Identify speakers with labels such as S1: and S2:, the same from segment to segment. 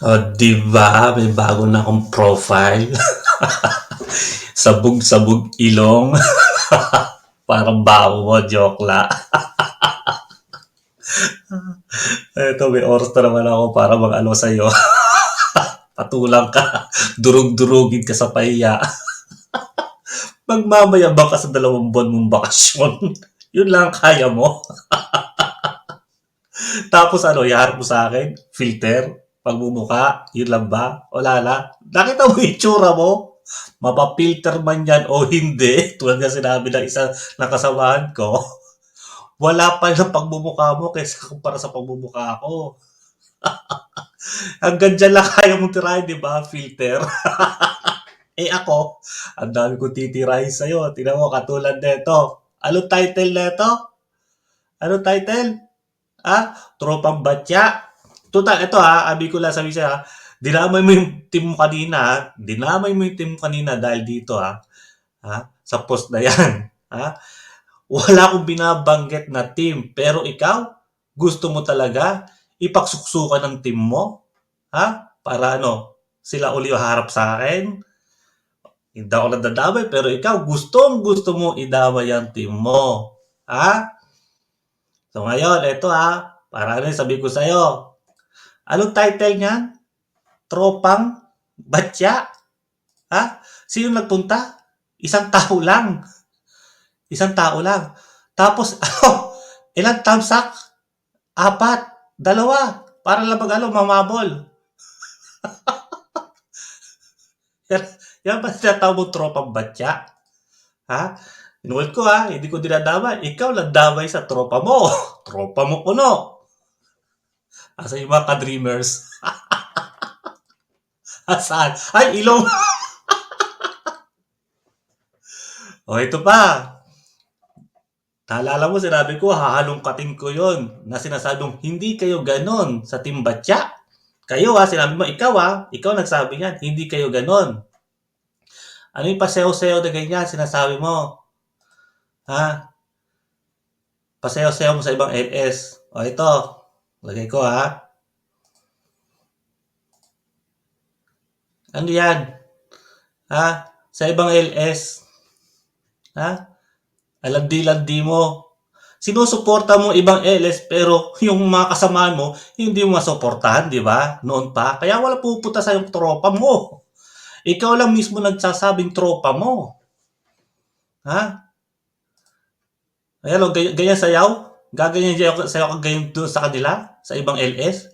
S1: Oh, 'di ba may bago na akong profile. Sabog-sabog ilong. Parang baho mo, joke la. Eto may oras na naman ako para mag-ano sa'yo. Patulang ka, durug-durugin ka sa pahiya. Magmamayabang ka sa dalawang buwan mong bakasyon. Yun lang ang kaya mo. Tapos ano, iharap mo sa akin, filter, pagmumuka, yun lang ba? Wala na. Nakita mo yung itsura mo? Mapapilter man yan o hindi, tulad nga sinabi ng isang nakasamahan ko, wala pa yung pagmumukha mo kaysa kumpara sa pagmumukha ko. Hanggang dyan lang kaya mong tirahin, di ba? Filter. eh ako, ang dami kong titirahin sa'yo. Tingnan mo, katulad nito. Ano title nito? Ano title? Ah, Tropang Batya. Total, ito ha, abi ko lang sabi siya, ha, dinamay mo yung team mo kanina, ha? dinamay mo yung team mo kanina dahil dito ha, ha? sa post na yan. Ha? Wala akong binabanggit na team, pero ikaw, gusto mo talaga ipaksuksukan ng team mo? Ha? Para ano, sila uli harap sa akin? Hindi ako nadadamay, pero ikaw, gustong gusto mo idamay ang team mo. Ha? So ngayon, ito ha, para ano sabi ko sa'yo. Anong title niyan? Tropang Batya? Ha? Sino nagpunta? Isang tao lang. Isang tao lang. Tapos, ano, ilang tamsak? Apat. Dalawa. Para lang mag, ano, mamabol. yan, ba tinatawag mo tropang batya? Ha? Inulit ko ha, hindi ko dinadamay. Ikaw lang damay sa tropa mo. tropa mo kuno. Asa yung mga ka-dreamers? Asaan? Ay, ilong! o, ito pa. Naalala mo, sinabi ko, hahalongkatin ko yon na sinasabing hindi kayo ganon sa timbatya. Kayo ha, sinabi mo, ikaw ha, ikaw nagsabi yan, hindi kayo ganon. Ano yung paseho-seho na ganyan, sinasabi mo? Ha? Paseho-seho mo sa ibang LS. O ito, lagay ko ha. Ano yan? Ha? Sa ibang LS. Ha? Alandi-landi mo. Sinusuporta mo ibang LS pero yung mga kasamahan mo, hindi mo masuportahan, di ba? Noon pa. Kaya wala pupunta sa yung tropa mo. Ikaw lang mismo nagsasabing tropa mo. Ha? Ayan o, ganyan, ganyan sayaw? Gaganyan sayaw, sayaw ka ganyan doon sa kanila? Sa ibang LS?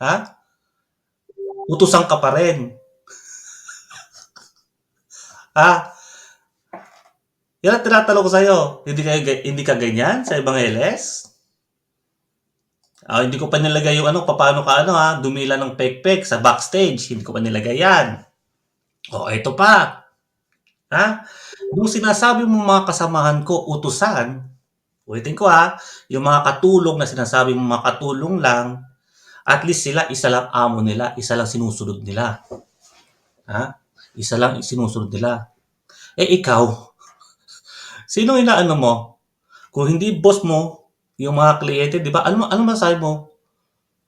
S1: Ha? Utusan ka pa rin. ha? Yan ang tinatanong ko sa'yo. Hindi ka, hindi ka ganyan sa ibang LS? Ah, hindi ko pa nilagay yung ano, paano ka ano ha, dumila ng pek-pek sa backstage. Hindi ko pa nilagay yan. O, ito pa. Ha? Nung sinasabi mo mga kasamahan ko, utusan, ulitin ko ha, yung mga katulong na sinasabi mo mga katulong lang, at least sila, isa lang amo nila, isa lang sinusunod nila. Ha? Isa lang sinusunod nila. Eh ikaw, sino inaano mo? Kung hindi boss mo, yung mga kliyente, di ba? Ano, ano masabi mo?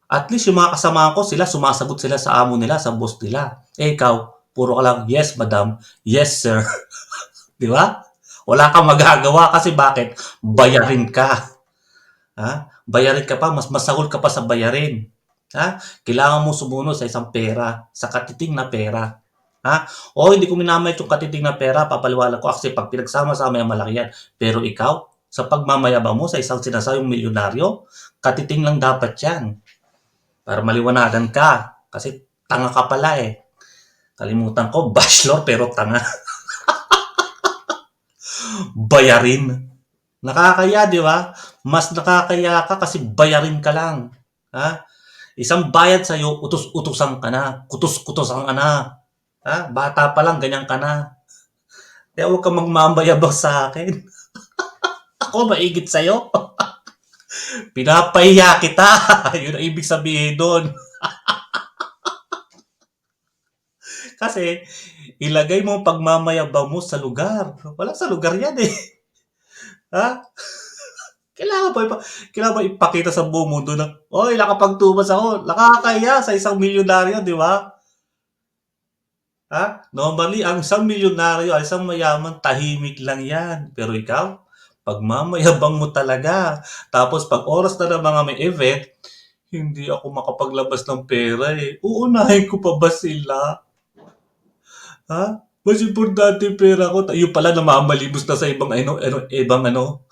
S1: At least yung mga kasama ko, sila sumasagot sila sa amo nila, sa boss nila. Eh ikaw, puro ka lang, yes madam, yes sir. di ba? Wala kang magagawa kasi bakit? Bayarin ka. Ha? Bayarin ka pa, mas masahol ka pa sa bayarin. Ha? Kailangan mo sumunod sa isang pera, sa katiting na pera. Ha? O hindi ko minamay itong katiting na pera, papaliwala ko kasi pag pinagsama-sama yung malaki yan. Pero ikaw, sa pagmamayabang mo sa isang sinasayong milyonaryo, katiting lang dapat yan. Para maliwanagan ka. Kasi tanga ka pala eh. Kalimutan ko, bachelor pero tanga. bayarin. Nakakaya, di ba? Mas nakakaya ka kasi bayarin ka lang. Ha? Isang bayad sa'yo, utos-utosan ka na. Kutos-kutosan ka na. Ha? Bata pa lang, ganyan ka na. Kaya huwag ka magmamayabang sa akin. Ako maigit sa'yo. Pinapahiya kita. Yun ang ibig sabihin doon. Kasi, ilagay mo ang pagmamayabang mo sa lugar. Wala sa lugar yan eh. Ha? Kailangan ba, ipa, kailangan ba ipakita sa buong mundo na, oy, nakapagtubas ako. Nakakaya sa isang milyonaryo, di ba? Ha? Normally, ang isang milyonaryo, ang isang mayaman, tahimik lang yan. Pero ikaw, pagmamayabang mo talaga. Tapos pag oras na ng mga may event, hindi ako makapaglabas ng pera eh. Uunahin ko pa ba sila? Ha? Mas importante yung pera ko. Yung pala namamalimos na sa ibang ano, ano ibang ano,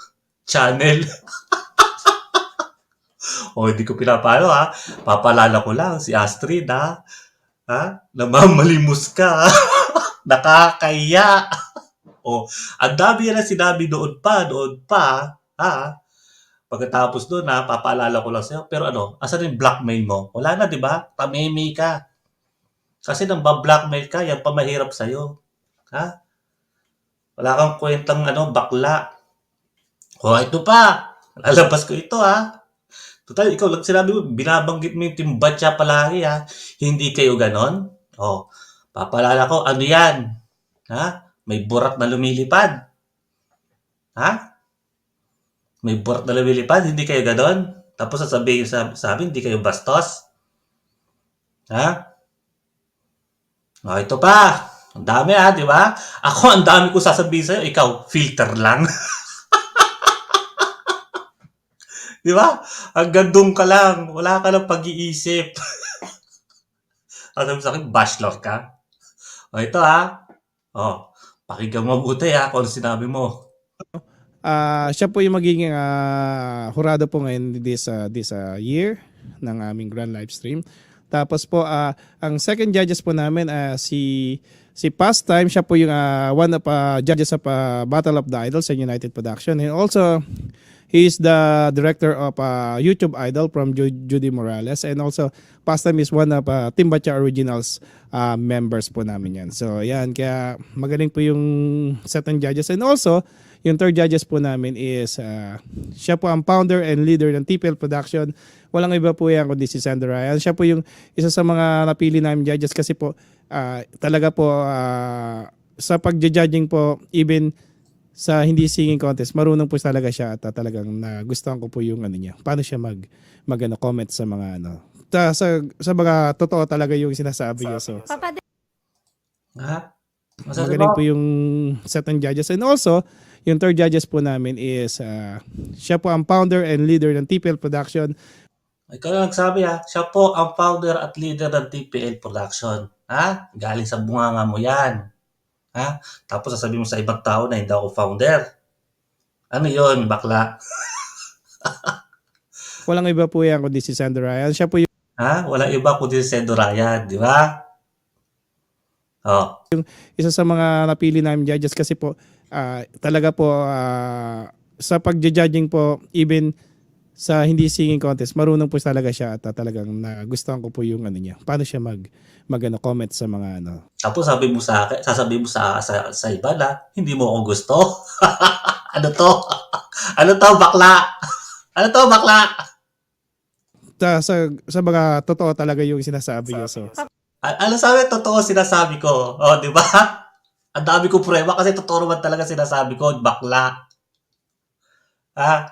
S1: channel. o hindi ko pinapalo ha. Papalala ko lang si Astrid ha. Ha? Namamalimos ka. Nakakaya. o, ang dami na sinabi doon pa, doon pa. Ha? Pagkatapos doon ha, papaalala ko lang sa'yo. Pero ano, asan yung blackmail mo? Wala na, di ba? Tamimi ka. Kasi nang ba-blackmail ka, yan pa mahirap sa'yo. Ha? Wala kang kwentang ano, bakla. O, ito pa. Lalabas ko ito, ha? Total, ikaw lang sinabi mo, binabanggit mo yung timbatya palagi, ha? Hindi kayo ganon? O, papalala ko, ano yan? Ha? May burat na lumilipad. Ha? May burat na lumilipad, hindi kayo ganon? Tapos sasabihin sa sabi, hindi kayo bastos? Ha? O, ito pa. Ang dami ha, di ba? Ako, ang dami ko sasabihin sa'yo. Ikaw, filter lang. di ba? Ang gandong ka lang. Wala ka ng pag-iisip. Ang sabi sa akin, bachelor ka. O, ito ha. O, pakinggan mabuti ha kung ano sinabi mo.
S2: Ah, siya po yung magiging ah, hurado po ngayon this uh, this ah, year ng aming grand live stream. Tapos po ah, ang second judges po namin ah, si si Pastime, siya po yung ah, one of ah, judges of ah, Battle of the Idols sa United Production. And also he is the director of ah, YouTube Idol from Ju- Judy Morales. And also Pastime is one of ah, Team Originals ah, members po namin yan. So yan, kaya magaling po yung second judges. And also yung third judges po namin is uh, siya po ang founder and leader ng TPL Production. Walang iba po yan kundi si Sandro Ryan. Siya po yung isa sa mga napili namin judges kasi po uh, talaga po uh, sa pagja-judging po even sa hindi singing contest, marunong po talaga siya at uh, talagang nagustuhan ko po yung ano niya. Paano siya mag mag ano, comment sa mga ano. Ta, sa sa mga totoo talaga yung sinasabi niya. So,
S3: Papa
S1: Ha?
S2: Magaling po yung set ng judges. And also, yung third judges po namin is uh, siya po ang founder and leader ng TPL Production.
S1: Ikaw na nagsabi ha. Siya po ang founder at leader ng TPL Production. Ha? Galing sa bunganga mo yan. Ha? Tapos sasabihin mo sa ibang tao na hindi ako founder. Ano yon bakla?
S2: Walang iba po yan kundi si Sandro Ryan. Siya po yung
S1: Ha? Wala iba kundi si Sedo Ryan, di ba? Oh,
S2: isa sa mga napili namin judges kasi po ah, talaga po ah, sa pagja-judging po even sa hindi singing contest, marunong po talaga siya at ah, talagang nagustuhan ko po yung ano niya. Paano siya mag mag ano, comment sa mga ano.
S1: tapos sabi mo sa akin, sasabihin mo sa, sa, sa iba na, hindi mo ako gusto. ano to? ano to, bakla? Ano to, bakla?
S2: Ta, sa sa mga totoo talaga yung sinasabi niya. So,
S1: ano sabi, totoo sinasabi ko. O, di ba? Ang dami ko prueba kasi totoo naman talaga sinasabi ko, bakla. Ha?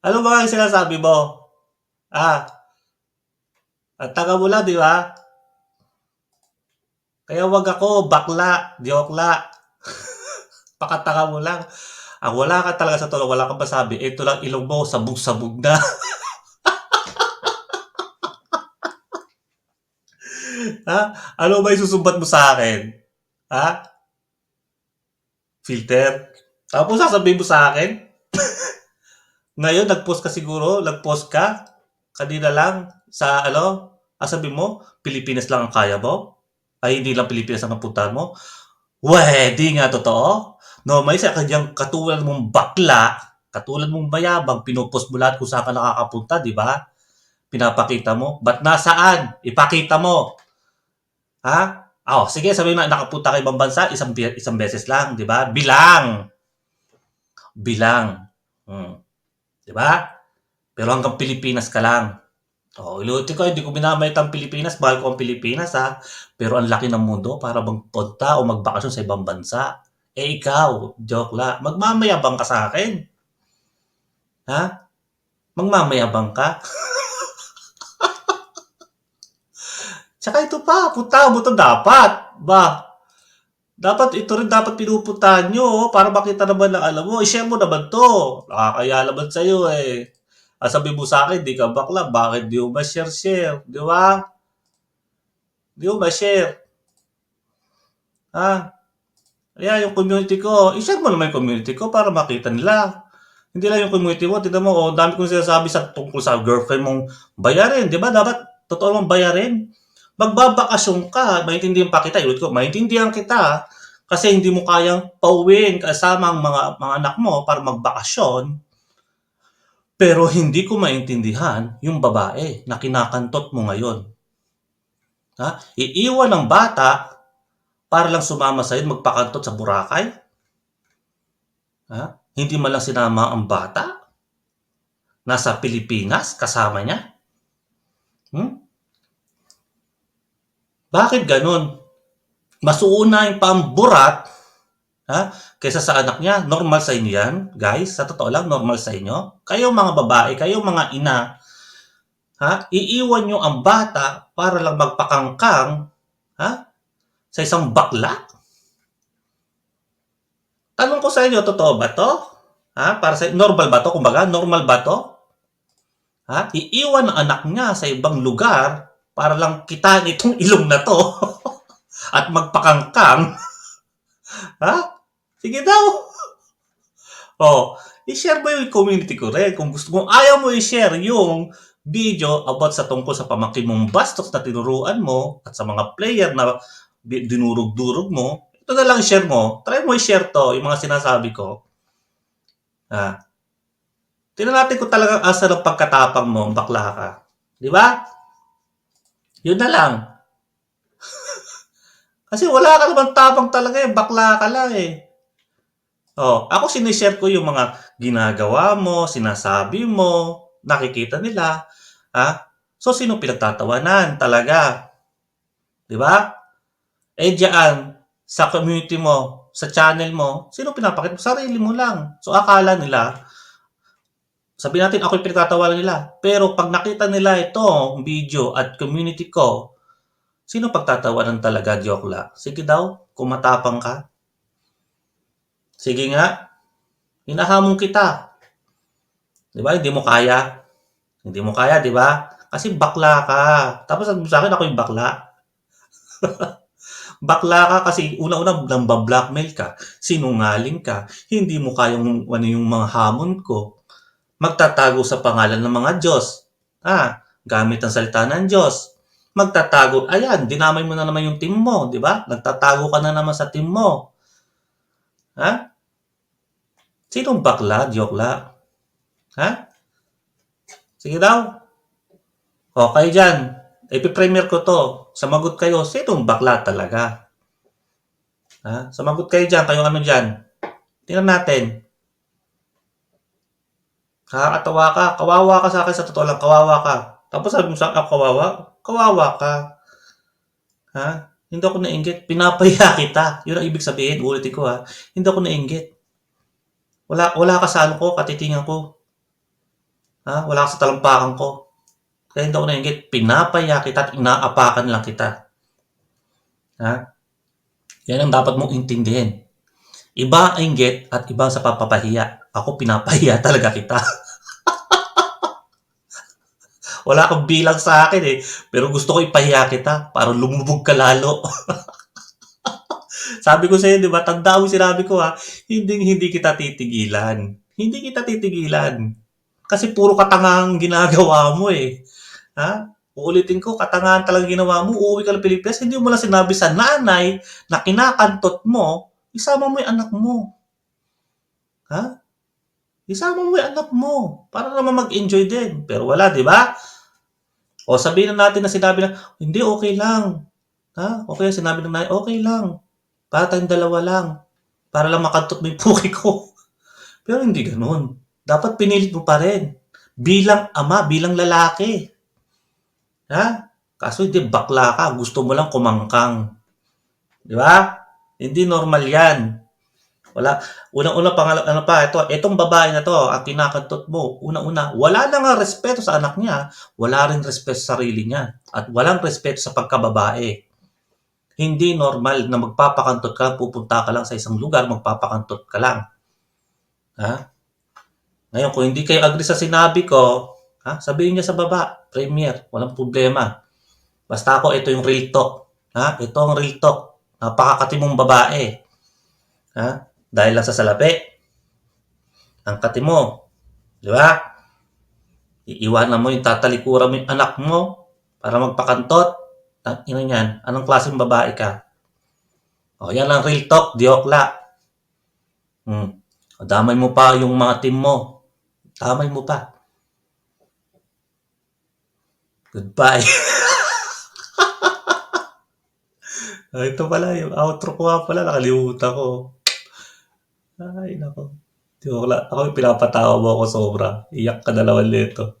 S1: Ano ba ang sinasabi mo? Ha? At taga mo lang, di ba? Kaya wag ako, bakla, diokla. Pakatanga mo lang. Ang wala ka talaga sa totoo, wala kang masabi, ito lang ilong mo, sabog-sabog na. ha? Ano ba isusumbat mo sa akin? Ha? Filter? Tapos sasabihin mo sa akin? Ngayon, nag-post ka siguro, nag-post ka, kanina lang, sa ano, asabi mo, Pilipinas lang ang kaya mo? Ay, hindi lang Pilipinas ang napuntahan mo? Wedi nga totoo. No, may sa kanyang katulad mong bakla, katulad mong bayabang, pinupost mo lahat kung saan ka nakakapunta, di ba? Pinapakita mo. Ba't nasaan? Ipakita mo. Ha? Oh, sige, sabihin na nakapunta kay ibang bansa, isang, isang beses lang, di ba? Bilang. Bilang. Hmm. Di ba? Pero hanggang Pilipinas ka lang. Oh, iluti ko, hindi ko binamait ang Pilipinas, mahal ko ang Pilipinas ha. Pero ang laki ng mundo para magpunta o magbakasyon sa ibang bansa. Eh ikaw, joke la, magmamayabang ka sa akin. Ha? Magmamayabang ka? Tsaka ito pa, punta mo to dapat. Ba? Dapat ito rin dapat pinupuntahan nyo oh, para makita naman ng alam mo. I-share mo naman to. Nakakaya naman sa'yo eh. Ah, sabi mo sa akin, di ka bakla. Bakit di mo ba share-share? Di ba? Di mo ba share? Ha? Kaya yung community ko, i-share mo naman yung community ko para makita nila. Hindi lang yung community mo, tignan mo, oh, dami kong sinasabi sa tungkol sa girlfriend mong bayarin, di ba? Dapat totoo mong bayarin. Magbabakasyon ka, maintindihan pa kita, ilut ko, maintindihan kita, kasi hindi mo kayang pauwiin kasama ang mga, mga anak mo para magbakasyon. Pero hindi ko maintindihan yung babae na kinakantot mo ngayon. Ha? Iiwan ng bata para lang sumama sa'yo magpakantot sa Boracay? Ha? Hindi man lang sinama ang bata? Nasa Pilipinas kasama niya? Hmm? Bakit ganun? Mas uunahin pa ang burat ha? kaysa sa anak niya. Normal sa inyo yan, guys. Sa totoo lang, normal sa inyo. Kayo mga babae, kayo mga ina, ha? iiwan nyo ang bata para lang magpakangkang ha? sa isang bakla? Tanong ko sa inyo, totoo ba to? Ha? Para sa normal ba to? Kumbaga, normal ba to? Ha? Iiwan ang anak niya sa ibang lugar para lang kitaan itong ilong na to at magpakangkang. ha? Sige daw. Oh, i-share mo yung community ko rin. Kung gusto mo, ayaw mo i-share yung video about sa tungkol sa pamangkin mong bastos na tinuruan mo at sa mga player na dinurog-durog mo, ito na lang share mo. Try mo i-share to, yung mga sinasabi ko. Ha? Tingnan natin kung talagang asa ng pagkatapang mo, bakla ka. Di ba? Yun na lang. Kasi wala ka naman tapang talaga eh. Bakla ka lang eh. Oh, ako sinishare ko yung mga ginagawa mo, sinasabi mo, nakikita nila. Ha? So, sino pinagtatawanan talaga? Di ba? Eh, diyan, sa community mo, sa channel mo, sino pinapakita mo? Sarili mo lang. So, akala nila, sabi natin ako yung pinagtatawanan nila. Pero pag nakita nila ito, video at community ko, sino pagtatawanan talaga, Jokla? Sige daw, kung matapang ka. Sige nga, hinahamon kita. Di ba? Hindi mo kaya. Hindi mo kaya, di ba? Kasi bakla ka. Tapos sabi sa akin, ako yung bakla. bakla ka kasi una-una nambablockmail ka, sinungaling ka, hindi mo kayang ano yung mga hamon ko. Magtatago sa pangalan ng mga Diyos. Ah, gamit ang salita ng Diyos. Magtatago, ayan, dinamay mo na naman yung team mo, di ba? Nagtatago ka na naman sa team mo. Ha? Sinong bakla, Jokla? Ha? Sige daw. Okay dyan. Ipipremiere ko to. Samagot kayo. Sinong bakla talaga? Ha? Samagot kayo dyan. Kayong ano dyan. Tingnan natin. Kakatawa ka. Kawawa ka sa akin sa totoo lang. Kawawa ka. Tapos sabi mo sa akin, kawawa? Kawawa ka. Ha? Hindi ako nainggit. Pinapaya kita. Yun ang ibig sabihin. Ulitin ko ha. Hindi ako nainggit. Wala, wala ka sa ano ko, katitingan ko. Ha? Wala ka sa talampakan ko. Kaya hindi ako nainggit. Pinapaya kita at inaapakan lang kita. Ha? Yan ang dapat mong intindihin. Iba ang inggit at iba sa papapahiya. Ako pinapahiya talaga kita. Wala kang bilang sa akin eh. Pero gusto ko ipahiya kita para lumubog ka lalo. Sabi ko sa'yo, di ba? Tanda mo sinabi ko ha. Hindi, hindi kita titigilan. Hindi kita titigilan. Kasi puro katangang ginagawa mo eh. Ha? Uulitin ko, katangahan talaga ginawa mo. Uuwi ka ng Pilipinas, hindi mo lang sinabi sa nanay na kinakantot mo, isama mo yung anak mo. Ha? Isama mo yung anak mo para naman mag-enjoy din. Pero wala, di ba? O sabihin na natin na sinabi na, hindi, okay lang. Ha? Okay, sinabi ng nanay, okay lang. Para tayong dalawa lang. Para lang makantot mo yung puki ko. Pero hindi ganun. Dapat pinilit mo pa rin. Bilang ama, bilang lalaki. Ha? Kaso hindi bakla ka. Gusto mo lang kumangkang. Di ba? Hindi normal yan. Wala. Unang-una, pangal- ano pa, ito, itong babae na to, ang kinakantot mo, unang-una, wala na nga respeto sa anak niya, wala rin respeto sa sarili niya, at walang respeto sa pagkababae. Hindi normal na magpapakantot ka, pupunta ka lang sa isang lugar, magpapakantot ka lang. Ha? Ngayon, kung hindi kayo agree sa sinabi ko, ha, sabihin niya sa baba, Premier, walang problema. Basta ako, ito yung real talk. Ha? Ito ang real talk. Napakakatimong babae. Ha? Dahil lang sa salapi. Ang kati mo. Di ba? Iiwanan mo yung tatalikuran mo yung anak mo para magpakantot. Ang ina niyan, anong klaseng babae ka? O, yan ang real talk, diokla. Hmm. O, damay mo pa yung mga team mo. Damay mo pa. Goodbye. Ah, ito pala, yung outro ko nga pala, nakalimutan ko. Ay, nako. Diokla. Ako pinapatawa mo ako sobra. Iyak ka na naman nito.